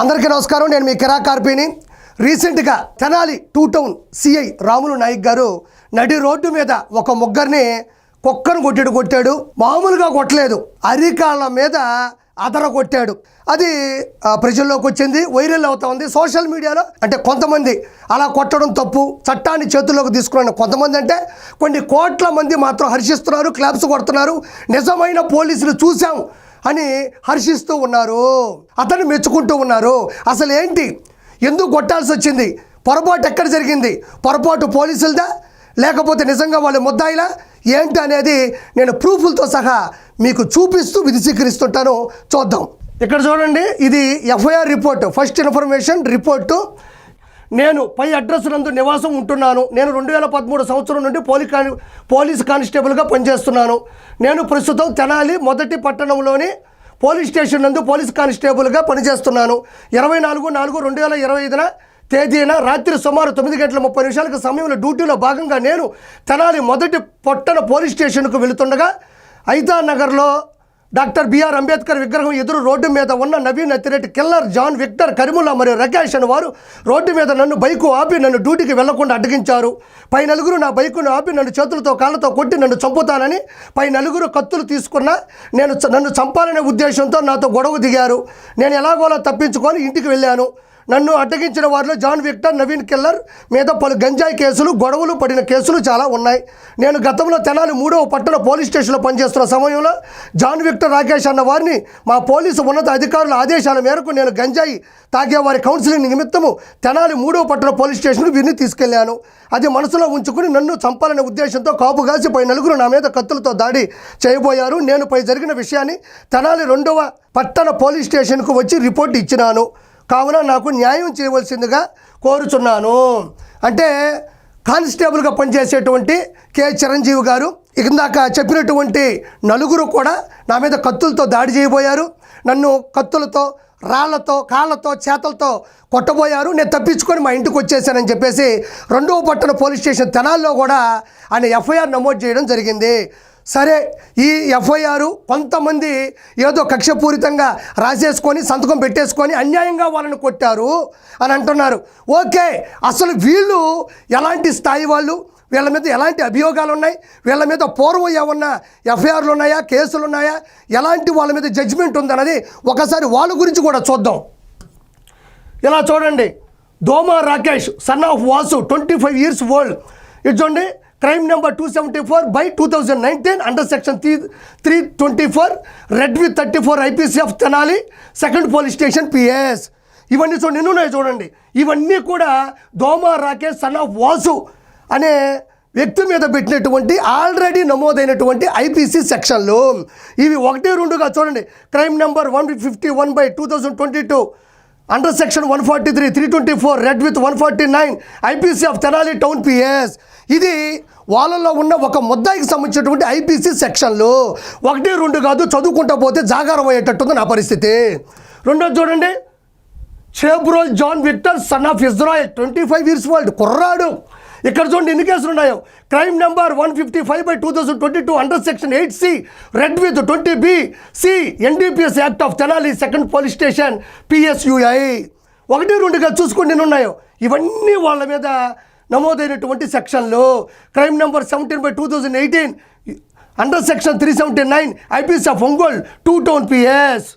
అందరికీ నమస్కారం. నేను మీ కిరాకార్పీని రీసెంట్గా Tenali two town CI Ramulu Naik garu నడి రోడ్డు మీద ఒక ముగ్గురిని కుక్కను కొట్టాడు కొట్టాడు. మామూలుగా కొట్టలేదు. అరికాళ్ళ మీద అదర కొట్టాడు. అది ప్రజల్లోకి వచ్చింది వైరల్ అవుతా ఉంది. సోషల్ మీడియాలో అంటే కొంతమంది అలా కొట్టడం తప్పు చట్టాన్ని చేతుల్లోకి తీసుకున్న కొంతమంది అంటే కొన్ని కోట్ల మంది మాత్రం హర్షిస్తున్నారు క్లాప్స్ కొడుతున్నారు. నిజమైన పోలీసులు చూసాం అని హర్షిస్తూ ఉన్నారు. అతన్ని మెచ్చుకుంటూ ఉన్నారు. అసలు ఏంటి? ఎందుకు కొట్టాల్సి వచ్చింది? పొరపాటు ఎక్కడ జరిగింది? పొరపాటు పోలీసులదా? లేకపోతే నిజంగా వాళ్ళు ముద్దాయిలా? ఏంటి అనేది నేను ప్రూఫ్లతో సహా మీకు చూపిస్తూ విధిశీకరిస్తుంటాను చూద్దాం. ఇక్కడ చూడండి ఇది FIR report. First information report. నేను పై అడ్రస్ నందు నివాసం ఉంటున్నాను. నేను రెండు వేల పదమూడు సంవత్సరం నుండి పోలీ కాని పోలీస్ కానిస్టేబుల్గా పనిచేస్తున్నాను. నేను ప్రస్తుతం తెనాలి మొదటి పట్టణంలోని పోలీస్ స్టేషన్ నందు పోలీస్ కానిస్టేబుల్గా పనిచేస్తున్నాను. ఇరవై నాలుగు నాలుగు రెండు వేల ఇరవై ఐదున తేదీన రాత్రి సుమారు తొమ్మిది గంటల ముప్పై నిమిషాలకు సమయంలో డ్యూటీలో భాగంగా నేను తెనాలి మొదటి పట్టణ పోలీస్ స్టేషన్కు వెళుతుండగా ఐతా నగర్లో డాక్టర్ బిఆర్ అంబేద్కర్ విగ్రహం ఎదురు రోడ్డు మీద ఉన్న Naveen Attireddy killer John Victor Karimulla మరియు రకేష్ అని వారు రోడ్డు మీద నన్ను బైకు ఆపి నన్ను డ్యూటీకి వెళ్ళకుండా అడ్డగించారు. పై నలుగురు నా బైకును ఆపి నన్ను చేతులతో కాళ్ళతో కొట్టి నన్ను చంపుతానని పై నలుగురు కత్తులు తీసుకున్న నేను నన్ను చంపాలనే ఉద్దేశంతో నాతో గొడవ దిగారు. నేను ఎలాగోలా తప్పించుకొని ఇంటికి వెళ్ళాను. నన్ను అడ్డగించిన వారిలో జాన్ విక్టర్ నవీన్ కిల్లర్ మీద పలు గంజాయి కేసులు గొడవలు పడిన కేసులు చాలా ఉన్నాయి. నేను గతంలో తెనాలి మూడవ పట్టణ పోలీస్ స్టేషన్లో పనిచేస్తున్న సమయంలో జాన్ విక్టర్ రాకేష్ అన్న వారిని మా పోలీసు ఉన్నత అధికారుల ఆదేశాల మేరకు నేను గంజాయి తాగే వారి కౌన్సిలింగ్ నిమిత్తము తెనాలి మూడవ పట్టణ పోలీస్ స్టేషన్కు వీరిని తీసుకెళ్ళాను. అది మనసులో ఉంచుకుని నన్ను చంపాలనే ఉద్దేశంతో కాపు కాసి పై నలుగురు నా మీద కత్తులతో దాడి చేయబోయారు. నేను పై జరిగిన విషయాన్ని తెనాలి రెండవ పట్టణ పోలీస్ స్టేషన్కు వచ్చి రిపోర్ట్ ఇచ్చినాను. కావున నాకు న్యాయం చేయవలసిందిగా కోరుచున్నాను. అంటే కానిస్టేబుల్గా పనిచేసేటువంటి కె. చిరంజీవి గారు ఇందాక చెప్పినటువంటి నలుగురు కూడా నా మీద కత్తులతో దాడి చేయబోయారు. నన్ను కత్తులతో రాళ్ళతో కాళ్ళతో చేతలతో కొట్టబోయారు. నేను తప్పించుకొని మా ఇంటికి వచ్చేసానని చెప్పేసి రెండవ పట్టణ పోలీస్ స్టేషన్ తెనాల్లో కూడా ఆయన ఎఫ్ఐఆర్ నమోదు చేయడం జరిగింది. సరే ఈ ఎఫ్ఐఆర్ కొంతమంది ఏదో కక్షపూరితంగా రాసేసుకొని సంతకం పెట్టేసుకొని అన్యాయంగా వాళ్ళని కొట్టారు అని అంటున్నారు. ఓకే అసలు వీళ్ళు ఎలాంటి స్థాయి వాళ్ళు? వీళ్ళ మీద ఎలాంటి అభియోగాలు ఉన్నాయి? వీళ్ళ మీద పూర్వం ఏమన్నా ఎఫ్ఐఆర్లు ఉన్నాయా? కేసులు ఉన్నాయా? ఎలాంటి వాళ్ళ మీద జడ్జిమెంట్ ఉందన్నది ఒకసారి వాళ్ళ గురించి కూడా చూద్దాం. ఇలా చూడండి. Doma Rakesh son of Vasu twenty five years old ఇది చూడండి. Crime number two seventy four by two thousand nineteen under section three three twenty four read with thirty four IPC of Tenali second police station PS ఇవన్నీ చూడండి ఎన్ని ఉన్నాయి చూడండి. ఇవన్నీ కూడా దోమ రాకేష్ సన్ ఆఫ్ వాసు అనే వ్యక్తి మీద పెట్టినటువంటి ఆల్రెడీ నమోదైనటువంటి ఐపీసీ సెక్షన్లు ఇవి ఒకటి రెండుగా చూడండి. Crime number one fifty one by two thousand twenty two under section one forty three three twenty four read with one forty nine IPC of Tenali town PS ఇది వాళ్ళల్లో ఉన్న ఒక ముద్దాయికి సంబంధించినటువంటి ఐపీసీ సెక్షన్లు ఒకటి రెండు కాదు చదువుకుంటా పోతే జాగారం అయ్యేటట్టుంది నా పరిస్థితి. రెండోది చూడండి. Shebrol John Victor son of Israel twenty five years old కుర్రాడు. ఇక్కడ చూడండి ఎన్ని కేసులు ఉన్నాయో. Crime number one fifty five by two thousand twenty two under section eight C read with twenty B C NDPS act of Tenali second police station పిఎస్యుఐ ఒకటి రెండుగా చూసుకుని ఎన్ని ఉన్నాయో. ఇవన్నీ వాళ్ళ మీద నమోదైనటువంటి సెక్షన్లు. Crime number seventeen by two thousand eighteen under section three seventy nine IPS of Ongole two town PS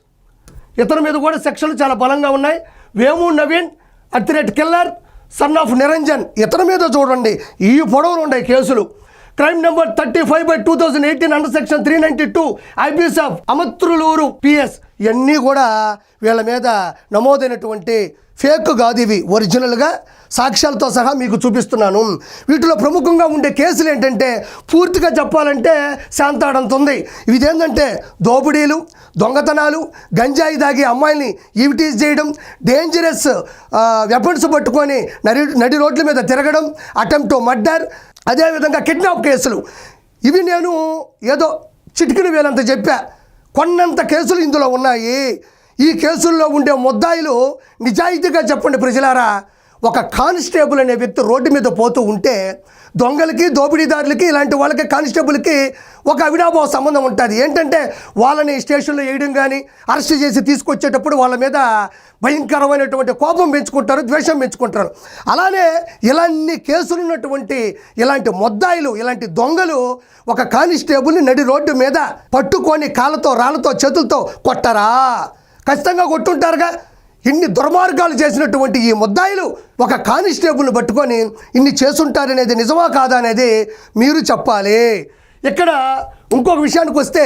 ఇతని మీద కూడా సెక్షన్లు చాలా బలంగా ఉన్నాయి. Vemu Naveen Attireddy killer son of Niranjan. ఇతని మీద చూడండి. ఈ పొడవులు ఉన్నాయి కేసులు. Crime number thirty five by two thousand eighteen under section three ninety two IPS of Amarthaluru PS ఇవన్నీ కూడా వీళ్ళ మీద నమోదైనటువంటి ఫేక్ కాదు ఇవి ఒరిజినల్గా సాక్ష్యాలతో సహా మీకు చూపిస్తున్నాను. వీటిలో ప్రముఖంగా ఉండే కేసులు ఏంటంటే పూర్తిగా చెప్పాలంటే శాంతాడంత ఉంది ఇదేంటంటే దోపిడీలు దొంగతనాలు గంజాయి దాగి అమ్మాయిల్ని ఈవిటీజ్ చేయడం డేంజరస్ వెపన్స్ పట్టుకొని నడి నడి రోడ్ల మీద తిరగడం అటెంప్ట్ మర్డర్ అదేవిధంగా కిడ్నాప్ కేసులు. ఇవి నేను ఏదో చిటికిన వేలంత చెప్పా. కొన్నంత కేసులు ఇందులో ఉన్నాయి. ఈ కేసుల్లో ఉండే ముద్దాయిలు నిజాయితీగా చెప్పండి ప్రజలారా. ఒక కానిస్టేబుల్ అనే వ్యక్తి రోడ్డు మీద పోతూ ఉంటే దొంగలకి దోపిడీదారులకి ఇలాంటి వాళ్ళకి కానిస్టేబుల్కి ఒక అవినాభావ సంబంధం ఉంటుంది. ఏంటంటే వాళ్ళని స్టేషన్లో వేయడం కానీ అరెస్ట్ చేసి తీసుకొచ్చేటప్పుడు వాళ్ళ మీద భయంకరమైనటువంటి కోపం పెంచుకుంటారు ద్వేషం పెంచుకుంటారు. అలానే ఇలాంటి కేసులు ఉన్నటువంటి ఇలాంటి మొద్దాయిలు ఇలాంటి దొంగలు ఒక కానిస్టేబుల్ని నడి రోడ్డు మీద పట్టుకొని కాళ్ళతో రాళ్ళతో చేతులతో కొట్టరా. ఖచ్చితంగా కొట్టుంటారుగా. ఇన్ని దుర్మార్గాలు చేసినటువంటి ఈ ముద్దాయిలు ఒక కానిస్టేబుల్ని పట్టుకొని ఇన్ని చేసుంటారనేది నిజమా కాదా అనేది మీరు చెప్పాలి. ఇక్కడ ఇంకొక విషయానికి వస్తే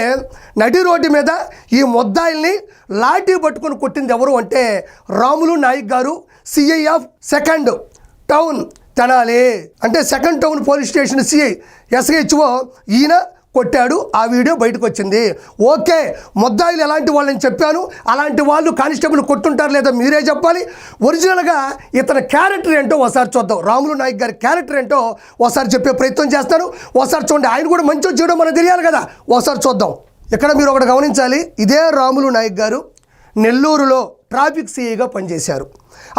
నడి రోడ్డు మీద ఈ ముద్దాయిల్ని లాఠీ పట్టుకొని కొట్టింది ఎవరు అంటే Ramulu Naik garu CI of second town Tenali. అంటే second town police station CI SHO ఈయన కొట్టాడు ఆ వీడియో బయటకు వచ్చింది ఓకే ముద్దాయిలు ఎలాంటి వాళ్ళని చెప్పాను? అలాంటి వాళ్ళు కానిస్టేబుల్ కొట్టుంటారు లేదా మీరే చెప్పాలి? ఒరిజినల్గా ఇతని క్యారెక్టర్ ఏంటో ఒకసారి చూద్దాం. రాములు నాయక్ గారి క్యారెక్టర్ ఏంటో ఒకసారి చెప్పే ప్రయత్నం చేస్తాను. ఒకసారి చూడండి ఆయన కూడా మంచి చేయడం మనకు తెలియాలి కదా. ఒకసారి చూద్దాం. ఇక్కడ మీరు ఒకటి గమనించాలి. ఇదే రాములు నాయక్ గారు నెల్లూరులో ట్రాఫిక్ సీఈగా పనిచేశారు.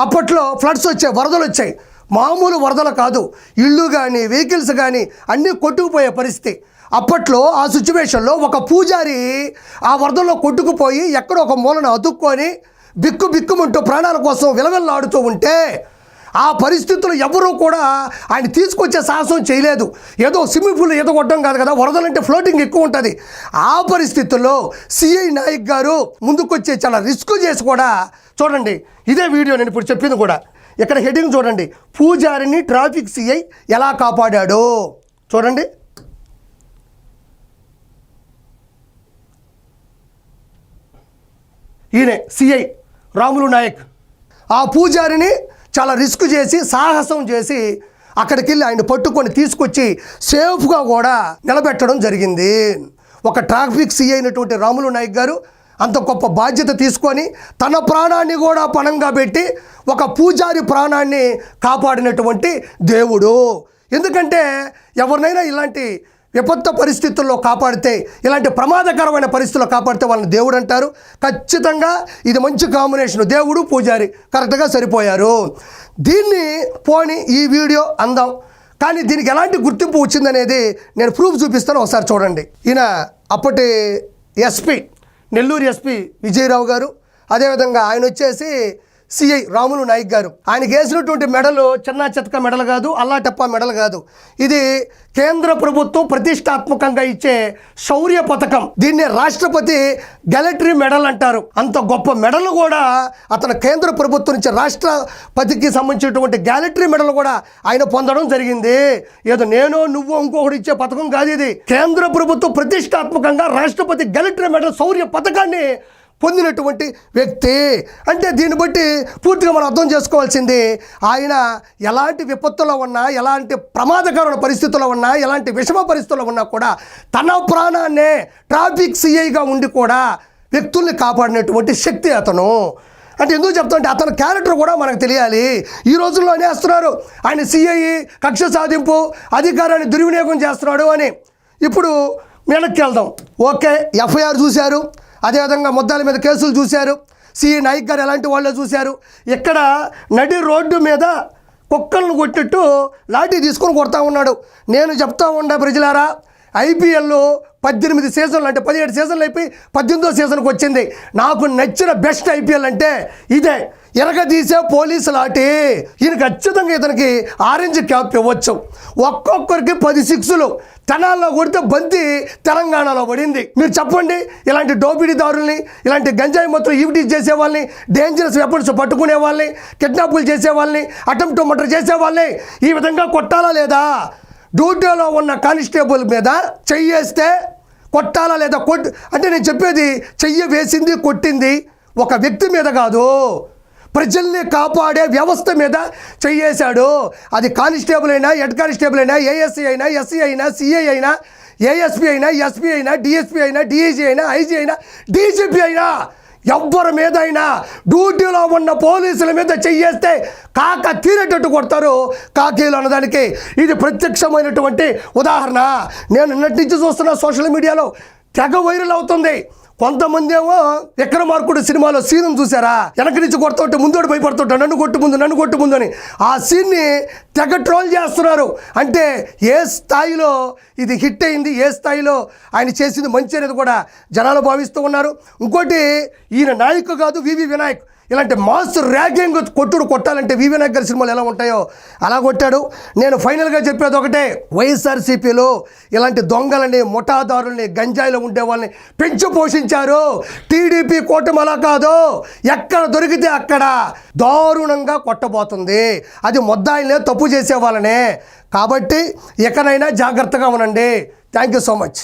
అప్పట్లో ఫ్లడ్స్ వచ్చాయి వరదలు వచ్చాయి. మామూలు వరదలు కాదు. ఇళ్ళు కానీ వెహికల్స్ కానీ అన్నీ కొట్టుకుపోయే పరిస్థితి. అప్పట్లో ఆ సిచ్యువేషన్లో ఒక పూజారి ఆ వరదల్లో కొట్టుకుపోయి ఎక్కడో ఒక మూలన అతుక్కొని బిక్కు బిక్కుమంటూ ప్రాణాల కోసం విలవిల్లాడుతూ ఉంటే ఆ పరిస్థితులు ఎవరూ కూడా ఆయన తీసుకొచ్చే సాహసం చేయలేదు. ఏదో స్విమ్మింగ్ పూల్ ఈత కొట్టడం కాదు కదా వరదలంటే ఫ్లోటింగ్ ఎక్కువ ఉంటుంది. ఆ పరిస్థితుల్లో సిఐ నాయక్ గారు ముందుకొచ్చే చాలా రిస్క్ చేసి కూడా చూడండి ఇదే వీడియో నేను ఇప్పుడు చెప్పింది కూడా. ఇక్కడ హెడ్డింగ్ చూడండి పూజారిని ట్రాఫిక్ సిఐ ఎలా కాపాడాడో? చూడండి. ఈయనే సిఐ రాములు నాయక్. ఆ పూజారిని చాలా రిస్క్ చేసి సాహసం చేసి అక్కడికి వెళ్ళి ఆయన పట్టుకొని తీసుకొచ్చి సేఫ్గా కూడా నిలబెట్టడం జరిగింది. ఒక ట్రాఫిక్ సిఐ అయినటువంటి రాములు నాయక్ గారు అంత గొప్ప బాధ్యత తీసుకొని తన ప్రాణాన్ని కూడా పణంగా పెట్టి ఒక పూజారి ప్రాణాన్ని కాపాడినటువంటి దేవుడు. ఎందుకంటే ఎవరినైనా ఇలాంటి విపత్తు పరిస్థితుల్లో కాపాడితే ఇలాంటి ప్రమాదకరమైన పరిస్థితుల్లో కాపాడితే వాళ్ళని దేవుడు అంటారు. ఖచ్చితంగా ఇది మంచి కాంబినేషన్ దేవుడు పూజారి కరెక్ట్గా సరిపోయారు. దీన్ని పోని ఈ వీడియో అందాం. కానీ దీనికి ఎలాంటి గుర్తింపు వచ్చిందనేది నేను ప్రూఫ్ చూపిస్తాను ఒకసారి చూడండి. ఈయన అప్పటి ఎస్పీ నెల్లూరు ఎస్పీ విజయరావు గారు. అదేవిధంగా ఆయన వచ్చేసి సిఐ రాములు నాయక్ గారు. ఆయనకి వేసినటువంటి మెడలు చిన్న చితక మెడల్ కాదు అల్లాటప్ప మెడలు కాదు. ఇది కేంద్ర ప్రభుత్వం ప్రతిష్టాత్మకంగా ఇచ్చే శౌర్య పథకం. దీన్ని రాష్ట్రపతి గెలటరీ మెడల్ అంటారు. అంత గొప్ప మెడలు కూడా అతను కేంద్ర ప్రభుత్వం నుంచి రాష్ట్రపతికి సంబంధించినటువంటి గ్యాలటరీ మెడల్ కూడా ఆయన పొందడం జరిగింది. ఏదో నేను నువ్వు ఇంకొకటి ఇచ్చే పథకం కాదు ఇది. కేంద్ర ప్రభుత్వం ప్రతిష్టాత్మకంగా రాష్ట్రపతి గెలటరీ మెడల్ శౌర్య పథకాన్ని పొందినటువంటి వ్యక్తి. అంటే దీన్ని బట్టి పూర్తిగా మనం అర్థం చేసుకోవాల్సింది ఆయన ఎలాంటి విపత్తులో ఉన్నా ఎలాంటి ప్రమాదకరమైన పరిస్థితుల్లో ఉన్నా ఎలాంటి విషమ పరిస్థితుల్లో ఉన్నా కూడా తన ప్రాణాన్నే ట్రాఫిక్ సిఐగా ఉండి కూడా వ్యక్తుల్ని కాపాడినటువంటి శక్తి అతను. అంటే ఎందుకు చెప్తుంటే అతని క్యారెక్టర్ కూడా మనకు తెలియాలి. ఈ రోజుల్లో అనేస్తున్నారు ఆయన సిఐ కక్ష సాధింపు అధికారాన్ని దుర్వినియోగం చేస్తున్నాడు అని. ఇప్పుడు వెనక్కి వెళ్దాం. ఓకే ఎఫ్ఐఆర్ చూశారు. అదేవిధంగా ముద్దాల మీద కేసులు చూశారు. సి. నాయక్ గారు ఎలాంటి వాళ్ళో చూశారు. ఇక్కడ నడి రోడ్డు మీద కుక్కలను కొట్టిట్టు లాఠీ తీసుకొని కొడతా ఉన్నాడు. నేను చెప్తా ఉండే ప్రజలారా ఐపీఎల్లో పద్దెనిమిది సీజన్లు అంటే పదిహేడు సీజన్లు అయిపోయి పద్దెనిమిదో సీజన్కి వచ్చింది. నాకు నచ్చిన బెస్ట్ ఐపీఎల్ అంటే ఇదే. ఎరగదీసే పోలీసు లాటి ఈయన ఖచ్చితంగా ఇతనికి ఆరెంజ్ క్యాప్ ఇవ్వచ్చు. ఒక్కొక్కరికి పది సిక్స్లు. తెనాల్లో కొడితే బంతి తెలంగాణలో పడింది. మీరు చెప్పండి ఇలాంటి దోపిడీదారుల్ని ఇలాంటి గంజాయి మొత్తం ఈవిటీస్ చేసే వాళ్ళని డేంజరస్ వెపన్స్ పట్టుకునే వాళ్ళని కిడ్నాపులు చేసే వాళ్ళని అటెంప్ట్ మర్డర్ చేసే వాళ్ళని ఈ విధంగా కొట్టాలా లేదా? డ్యూటీలో ఉన్న కానిస్టేబుల్ మీద చెయ్యేస్తే కొట్టాలా లేదా? కొట్ అంటే నేను చెప్పేది చెయ్యి వేసింది కొట్టింది ఒక వ్యక్తి మీద కాదు. ప్రజల్ని కాపాడే వ్యవస్థ మీద చెయ్యేశాడు అది కానిస్టేబుల్ అయినా హెడ్ కానిస్టేబుల్ అయినా ఏఎస్సీ అయినా ఎస్సీ అయినా సిఐ అయినా ఏఎస్పీ అయినా ఎస్పీ అయినా డిఎస్పీ అయినా డిఐజీ అయినా ఐజీ అయినా డీజీపీ అయినా ఎవ్వరి మీద అయినా డ్యూటీలో ఉన్న పోలీసుల మీద చెయ్యేస్తే కాక తీరేటట్టు కొడతారు కాకీలు అన్నదానికి. ఇది ప్రత్యక్షమైనటువంటి ఉదాహరణ. నేను నిన్నటి నుంచి చూస్తున్న సోషల్ మీడియాలో తెగ వైరల్ అవుతుంది. కొంతమంది ఏమో విక్రమార్కుడు సినిమాలో సీన్ చూసారా వెనక నుంచి కొడుతుంటే ముందోడు భయపడుతుంటా నన్ను కొట్టు ముందు నన్ను కొట్టు ముందు అని. ఆ సీన్ని తెగ ట్రోల్ చేస్తున్నారు. అంటే ఏ స్థాయిలో ఇది హిట్ అయింది ఏ స్థాయిలో ఆయన చేసింది మంచి అనేది కూడా జనాలు భావిస్తూ ఉన్నారు. ఇంకోటి ఈయన నాయకు కాదు వివి వినాయక్. ఇలాంటి మాస్ ర్యాగింగ్ కొట్టుడు కొట్టాలంటే వివి నగర్ సినిమాలు ఎలా ఉంటాయో అలా కొట్టాడు. నేను ఫైనల్గా చెప్పేది ఒకటే వైఎస్ఆర్సీపీలో ఇలాంటి దొంగలని ముఠాదారుల్ని గంజాయిలో ఉండే వాళ్ళని పెంచి పోషించారు. టీడీపీ కూటమి అలా కాదు ఎక్కడ దొరికితే అక్కడ దారుణంగా కొట్టబోతుంది. అది ముద్దాయిలే తప్పు చేసే వాళ్ళనే. కాబట్టి ఎక్కడైనా జాగ్రత్తగా ఉండండి. Thank you so much.